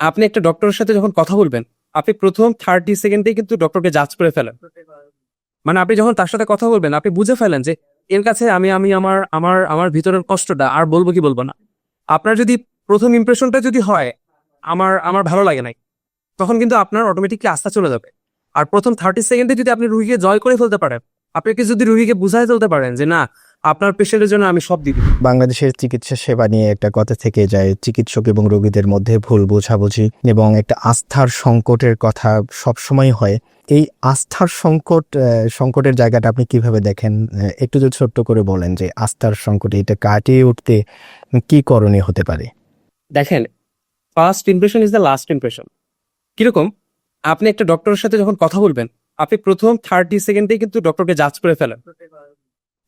আপনি একটা ডক্টরের সাথে যখন কথা বলবেন, আপনি প্রথম থার্টি সেকেন্ডেই কিন্তু ডক্টরকে জাজ করে ফেলেন। মানে আপনি যখন তার সাথে কথা বলবেন, আপনি বুঝে ফেলেন যে, এর কাছে আমি আমি আমার আমার আমার ভিতরের কষ্টটা আর বলব কি বলব না। আপনার যদি প্রথম ইমপ্রেশনটা যদি হয়, আমার আমার ভালো লাগে নাই, তখন কিন্তু আপনার অটোমেটিকলি আস্থা চলে যাবে। আর প্রথম থার্টি সেকেন্ডে যদি আপনি রুগীকে জয় করে ফেলতে পারেন আপনাকে যদি রুগীকে বুঝাই ফেলতে পারেন যে, না আপনার পেশেন্টের জন্য আমি সব দিব। বাংলাদেশের চিকিৎসা সেবা নিয়ে একটা কথা থেকে যায় চিকিৎসক এবং রোগীদের মধ্যে ভুল বোঝাবুঝি এবং একটা আস্থার সংকটের কথা সবসময় হয়। এই আস্থার সংকট সংকটের জায়গাটা আপনি কীভাবে দেখেন? একটু যদি ছোট্ট করে বলেন যে আস্থার সংকট এটা কাটিয়ে উঠতে কি করণীয় হতে পারে? দেখেন first impression is the last impression কীরকম? আপনি একটা ডক্টরের সাথে যখন কথা বলবেন আপনি প্রথম থার্টি সেকেন্ডেই কিন্তু ডক্টরকে জাজ করে ফেলেন।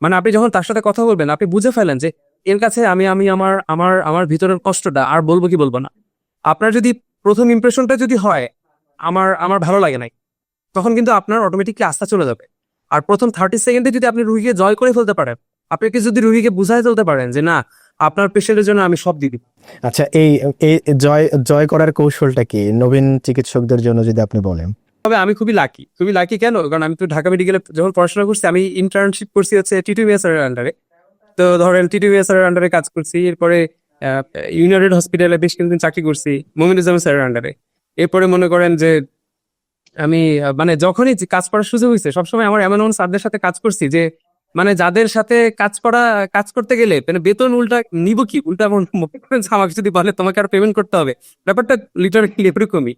মানে আপনি যখন তার সাথে কথা বলবেন, আপনি বুঝে ফেলেন যে এর কাছে আমি আমি আমার আমার আমার ভিতরের কষ্টটা আর বলব কি বলব না। আপনার যদি প্রথম ইমপ্রেশনটা যদি হয়, আমার আমার ভালো লাগে নাই, তখন কিন্তু আপনার অটোমেটিকলি আস্থা চলে যাবে। আর প্রথম থার্টি সেকেন্ডে যদি আপনি রুগীকে জয় করে ফেলতে পারেন আপনাকে যদি রুগীকে বুঝাই ফেলতে পারেন যে না, আপনার পেশেন্টের জন্য আমি সব দিয়ে দিব। আচ্ছা এই জয় জয় করার কৌশলটা কি? নবীন চিকিৎসকদের জন্য যদি আপনি বলেন। তবে আমি খুবই লাকি খুবই লাকি কেন? কারণ আমি তো ঢাকা মেডিকেলে যখন পড়াশোনা করছি, আমি ইন্টার্নশিপ করছি হচ্ছে টিটু এর আন্ডারে তো ধরেন টিটু এর আন্ডারে কাজ করছি, এরপরে ইউনাইটেড হসপিটালে বেশ কিছুদিন চাকরি করছি মোমিনুজ্জাম স্যারের আন্ডারে এরপরে মনে করেন যে, আমি মানে যখনই কাজ করার সুযোগ হয়েছে, সবসময় আমার এমন এমন স্যারদের সাথে কাজ করছি যে মানে যাদের সাথে কাজ করা, কাজ করতে গেলে মানে বেতন উল্টা নিব কি? উল্টা আমাকে যদি বলে তোমাকে আর পেমেন্ট করতে হবে। ব্যাপারটা লিটারালি এরকমই।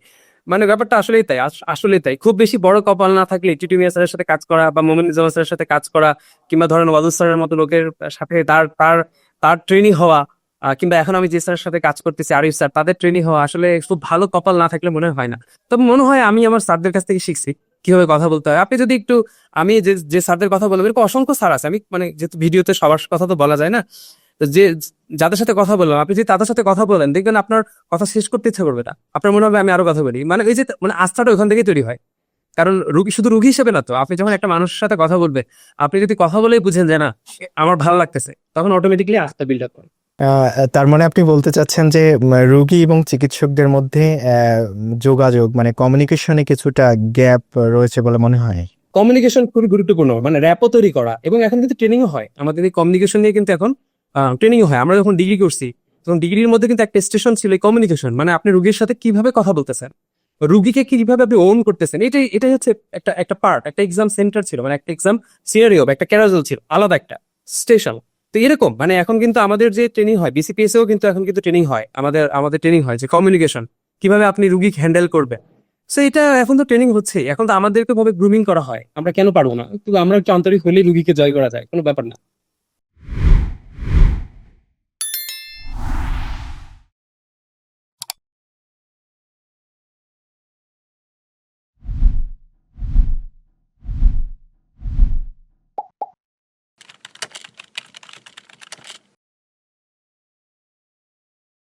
মানে ব্যাপারটা আসলেই তাই, আস- আসলেই তাই। খুব বেশি বড় কপাল না থাকলে টিটু মিয়া স্যারের সাথে কাজ করা বা মোমিন নিজাম স্যারের সাথে কাজ করা কিংবা ধরেন ওয়াদুদ স্যারের মতো লোকের সাথে তার তার তার ট্রেনিং হওয়া কিংবা এখন আমি যে স্যারের সাথে কাজ করতেছি আরিফ স্যার তাদের ট্রেনিং হওয়া আসলে খুব ভালো কপাল না থাকলে মনে হয় না। তবে মনে হয় আমি আমার স্যারদের কাছ থেকে শিখছি কীভাবে কথা বলতে হয়। আপনি যদি একটু, আমি যে যে স্যারদের কথা বলব এরকম অসংখ্য স্যার আছে। আমি মানে যেহেতু ভিডিওতে সবার কথা তো বলা যায় না, তো যে যাদের সাথে কথা বললাম আপনি যদি তাদের সাথে কথা বলেন দেখবেন আপনার কথা শেষ করতে ইচ্ছা করবে না। আপনার মনে হবে আমি আরও কথা বলি। মানে এই যে মানে আস্থাটা ওখান থেকেই তৈরি হয়। কারণ রুগী শুধু রুগী হিসেবে না তো আপনি যখন একটা মানুষের সাথে কথা বলবে আপনি যদি কথা বলেই বুঝেন যে না আমার ভালো লাগতেছে তখন অটোমেটিকলি আস্থা বিল্ড আপ করে তার মানে আপনি বলতে চাচ্ছেন যে রোগী এবং চিকিৎসকদের মধ্যে আহ, যোগাযোগ মানে কমিউনিকেশনে কিছুটা গ্যাপ রয়েছে বলে মনে হয়? কমিউনিকেশন খুবই গুরুত্বপূর্ণ মানে র্যাপও তৈরি করা এবং এখন কিন্তু ট্রেনিংও হয়। আমাদের এই কমিউনিকেশন নিয়ে কিন্তু এখন ট্রেনিংও হয়। আমরা যখন ডিগ্রি করছি, তখন ডিগ্রির মধ্যে কিন্তু একটা স্টেশন ছিল কমিউনিকেশন মানে আপনি রুগীর সাথে কীভাবে কথা বলতেছেন? রুগীকে কীভাবে আপনি ওন করতেছেন? এটাই এটাই হচ্ছে একটা একটা পার্ট একটা এক্সাম সেন্টার ছিল। মানে একটা এক্সাম সিনারিও একটা ক্যারাজল ছিল। আলাদা একটা স্টেশন তো এরকম মানে এখন কিন্তু আমাদের যে ট্রেনিং হয় বিসিপিএস এও কিন্তু এখন কিন্তু ট্রেনিং হয়। আমাদের আমাদের ট্রেনিং হয় যে কমিউনিকেশন কীভাবে আপনি রুগীকে হ্যান্ডেল করবেন? সো এটা এখন তো ট্রেনিং হচ্ছে। এখন তো আমাদেরকে ভাবে গ্রুমিং করা হয়। আমরা কেন পারব না? কিন্তু আমরা একটু আন্তরিক হলেই রুগীকে জয় করা যায়। কোনো ব্যাপার না।